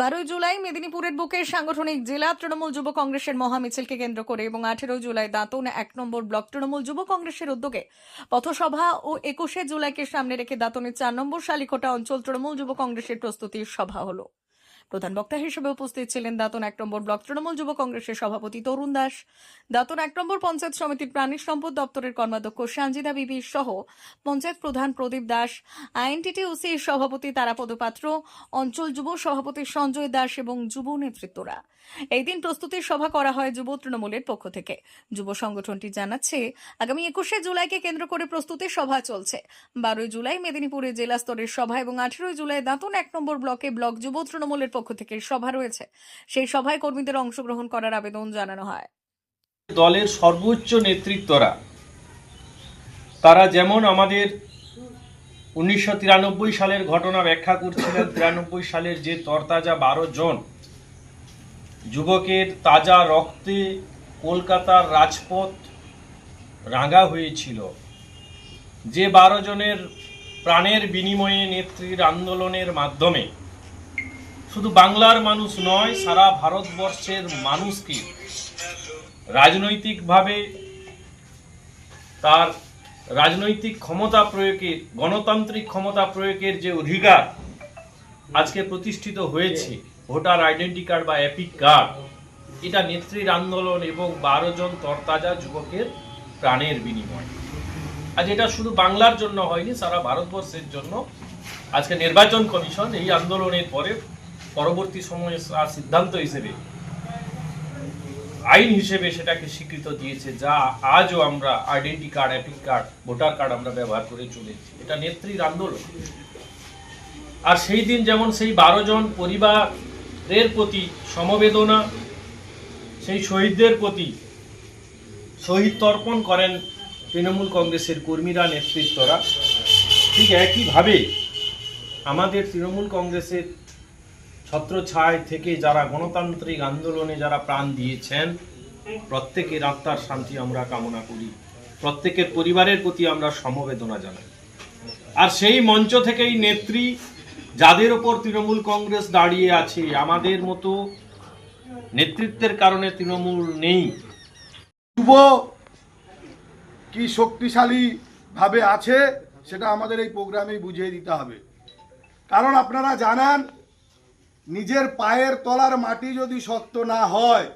বারোই জুলাই মেদিনীপুরের বুকের সাংগঠনিক জেলা তৃণমূল যুব কংগ্রেসের মহামিছিলকে কেন্দ্র করে এবং আঠেরোই জুলাই দাঁতন এক নম্বর ব্লক তৃণমূল যুব কংগ্রেসের উদ্যোগে পথসভা ও একুশে জুলাইকে সামনে রেখে দাঁতনের চার নম্বর শালিকোটা অঞ্চল তৃণমূল যুব কংগ্রেসের প্রস্তুতির সভা হলো। প্রধান বক্তা হিসেবে উপস্থিত ছিলেন দাঁতন এক নম্বর ব্লক তৃণমূল যুব কংগ্রেসের সভাপতি তরুণ দাস। দাঁতন এক নম্বর পঞ্চায়েত সমিতির প্রাণী সম্পদ দপ্তরের কর্মাধ্যক্ষ সঞ্জিদা বিবি সহ পঞ্চায়েত প্রধান প্রদীপ দাস আইএনটিটিউসি সভাপতি তারাপদ পাত্র অঞ্চল যুব সভাপতি সঞ্জয় দাস এবং যুব নেতৃত্বরা। এই দিন প্রস্তুতির সভা করা হয় যুব তৃণমূলের পক্ষ থেকে। যুব সংগঠনটি জানাচ্ছে, আগামী একুশে জুলাইকে কেন্দ্র করে প্রস্তুতির সভা চলছে। বারোই জুলাই মেদিনীপুরে জেলা স্তরের সভা এবং আঠেরোই জুলাই দাঁতন এক নম্বর ব্লকে ব্লক যুব তৃণমূলের পক্ষ থেকে সভা রয়েছে। সেই সভায় কর্মীদের অংশগ্রহণ করার আবেদন জানানো হয়। দলের সর্বোচ্চ নেতৃত্বরা, তারা যেমন আমাদের উনিশশো তিরানব্বই সালের ঘটনা ব্যাখ্যা করছিলেন, তিরানব্বই সালের যে তরতাজা বারো জন যুবকের তাজা রক্তে কলকাতার রাজপথ রাঙা হয়েছিল। যে বারো জনের প্রাণের বিনিময়ে নেত্রীর আন্দোলনের মাধ্যমে শুধু বাংলার মানুষ নয়, সারা ভারতবর্ষের মানুষকে রাজনৈতিকভাবে তার রাজনৈতিক ক্ষমতা প্রয়োগের, গণতান্ত্রিক ক্ষমতা প্রয়োগের যে অধিকার আজকে প্রতিষ্ঠিত হয়েছে, ভোটার আইডেন্টি কার্ড বা অ্যাপিক কার্ড, এটা নেত্রীর আন্দোলন এবং বারো জন তরতাজা যুবকের প্রাণের বিনিময়। আজ এটা শুধু বাংলার জন্য হয়নি, সারা ভারতবর্ষের জন্য। আজকে নির্বাচন কমিশন এই আন্দোলনের পরে পরবর্তী সময়ে তার সিদ্ধান্ত হিসেবে, আইন হিসেবে সেটাকে স্বীকৃত দিয়েছে, যা আজও আমরা identity card EPIC card voter card আমরা ব্যবহার করে চলেছি। এটা নেত্রীর আন্দোলন। আর সেই দিন যেমন সেই বারো জন পরিবারের প্রতি সমবেদনা, সেই শহীদদের প্রতি শহীদ তর্পণ করেন তৃণমূল কংগ্রেসের কর্মীরা, নেতৃত্বরা। ঠিক একইভাবে আমাদের তৃণমূল কংগ্রেসের ছত্রছায় থেকে যারা গণতান্ত্রিক আন্দোলনে যারা প্রাণ দিয়েছেন প্রত্যেকের আত্মার শান্তি আমরা কামনা করি। প্রত্যেকের পরিবারের প্রতি আমরা সমবেদনা জানাই। আর সেই মঞ্চ থেকেই নেত্রী, যাদের ওপর তৃণমূল কংগ্রেস দাঁড়িয়ে আছে, আমাদের মতো নেতৃত্বের কারণে তৃণমূল নেই। যুব কি শক্তিশালী ভাবে আছে, সেটা আমাদের এই প্রোগ্রামেই বুঝিয়ে দিতে হবে। কারণ আপনারা জানেন নিজের পায়ের তলার মাটি যদি শক্ত না হয়,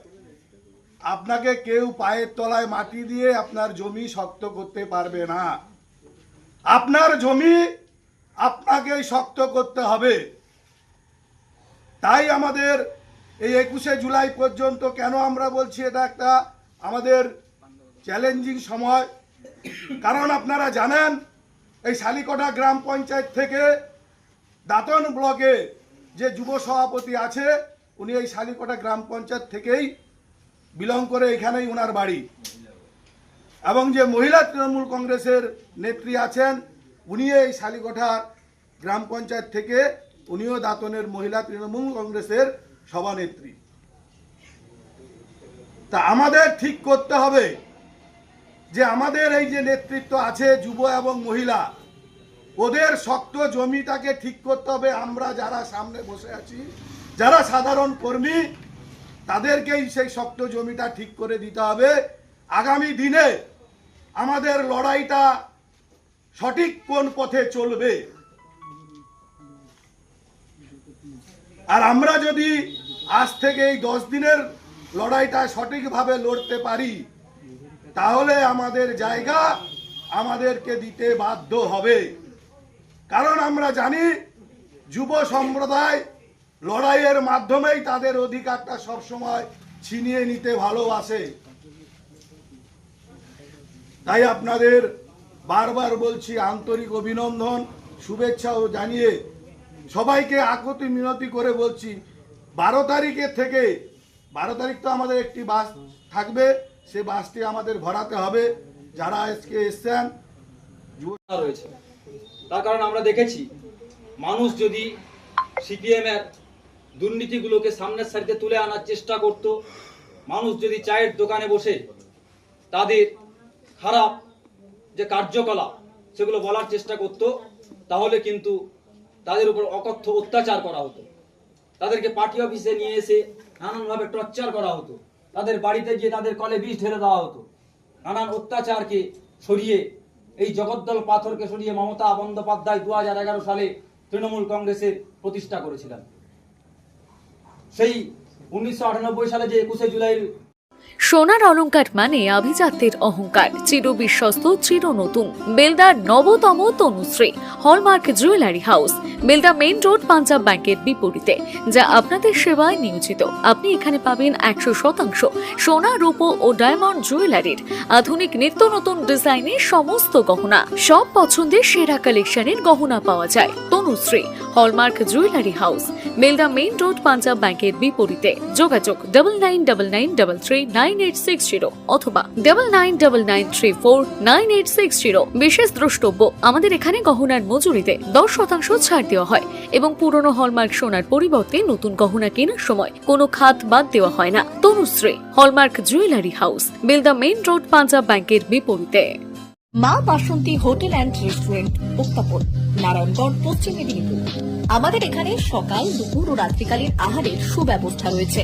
আপনাকে কেউ পায়ের তলায় মাটি দিয়ে আপনার জমি শক্ত করতে পারবে না। আপনার জমি আপনাকেই শক্ত করতে হবে। তাই আমাদের এই একুশে জুলাই পর্যন্ত কেন আমরা বলছি এটা একটা আমাদের চ্যালেঞ্জিং সময়? কারণ আপনারা জানেন, এই শালিকোটা গ্রাম পঞ্চায়েত থেকে দাতন ব্লকে যে যুব সভাপতি আছে, উনি এই শালিকোটা গ্রাম পঞ্চায়েত থেকেই বিলং করে এখানেই ওনার বাড়ি। এবং যে মহিলা তৃণমূল কংগ্রেসের নেত্রী আছেন উনি এই শালিকোঠা গ্রাম পঞ্চায়েত থেকে উনিও দাতনের মহিলা তৃণমূল কংগ্রেসের সভানেত্রী। তা আমাদের ঠিক করতে হবে যে আমাদের এই যে নেতৃত্ব আছে যুব এবং মহিলা ওদের শক্ত জমিটাকে ঠিক করতে হবে। আমরা যারা সামনে বসে আছি, যারা সাধারণ কর্মী, তাদেরকেই সেই শক্ত জমিটা ঠিক করে দিতে হবে। আগামী দিনে আমাদের লড়াইটা সঠিক কোন পথে চলবে? আর আমরা যদি আজ থেকে এই দশ দিনের লড়াইটা সঠিকভাবে লড়তে পারি, তাহলে আমাদের জায়গা আমাদেরকে দিতে বাধ্য হবে। কারণ আমরা জানি যুব সম্প্রদায় লড়াইয়ের মাধ্যমেই তাদের অধিকারটা সবসময় ছিনিয়ে নিতে ভালোবাসে। তাই আপনাদের বারবার বলছি আন্তরিক অভিনন্দন শুভেচ্ছাও জানিয়ে সবাইকে আকতি মিনতি করে বলছি, বারো তারিখের থেকে, বারো তারিখ তো আমাদের একটি বাস থাকবে, সে বাসটি আমাদের ভরাতে হবে। যারা আজকে এসছেন রয়েছে। তার কারণ আমরা দেখেছি, মানুষ যদি সিপিএম এর দুর্নীতিগুলোকে সামনের সারিতে তুলে আনার চেষ্টা করত, মানুষ যদি চায়ের দোকানে বসে তাদের খারাপ যে কার্যকলাপ সেগুলো বলার চেষ্টা করত, তাহলে কিন্তু তাদের উপর অকথ্য অত্যাচার করা হতো। তাদেরকে পার্টি অফিসে নিয়ে এসে নানানভাবে টর্চার করা হতো। তাদের বাড়িতে গিয়ে তাদের কলে বিষ ঢেলে দেওয়া হতো। নানান অত্যাচারকে সরিয়ে এই জগদ্দল পাথরকে সরিয়ে মমতা বন্দ্যোপাধ্যায় দু সালে তৃণমূল কংগ্রেসের প্রতিষ্ঠা করেছিলেন। সেই উনিশশো আটানব্বই সালে যে একুশে জুলাইয়ের সোনার অলঙ্কার মানে আভিজাত্যের অহংকার চির বিশ্বস্ত চির নতুন বেলদার নবতম Tanushree hallmark jewellery house Belda main road Punjab ব্যাংকের বিপরীতে, যা আপনাদের সেবায় নিয়োজিত। আপনি এখানে পাবেন একশো শতাংশ সোনা, রূপো ও ডায়মন্ড জুয়েলারির আধুনিক নিত্য নতুন ডিজাইনের সমস্ত গহনা। সব পছন্দের সেরা কালেকশনের গহনা পাওয়া যায়। Tanushree, hallmark jewellery house Belda main road Punjab ব্যাংকের বিপরীতে। যোগাযোগ double nine double nine double three nine eight six zero অথবা double nine double nine three four nine eight six zero বিশেষ দ্রষ্টব্য, আমাদের এখানে গহনার মজুরিতে দশ শতাংশ ছাড় দেওয়া হয় এবং পুরনো হলমার্ক সোনার পরিবর্তে নতুন গহনা কেনার সময় কোনো খাত বাদ দেওয়া হয় না। Tanushree, hallmark jewellery house, Belda main road, Punjab ব্যাংকের বিপরীতে। Ma Basanti hotel and restaurant, উত্তাপন, Narayangarh, Paschim Medinipur. আমাদের এখানে সকাল, দুপুর ও রাত্রিকালীন আহারের সুব্যবস্থা রয়েছে।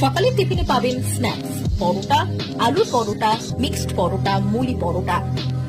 সকালের টিফিনে পাবেন স্ন্যাক্স, পরোটা, আলুর পরোটা, মিক্সড পরোটা, মুলি পরোটা।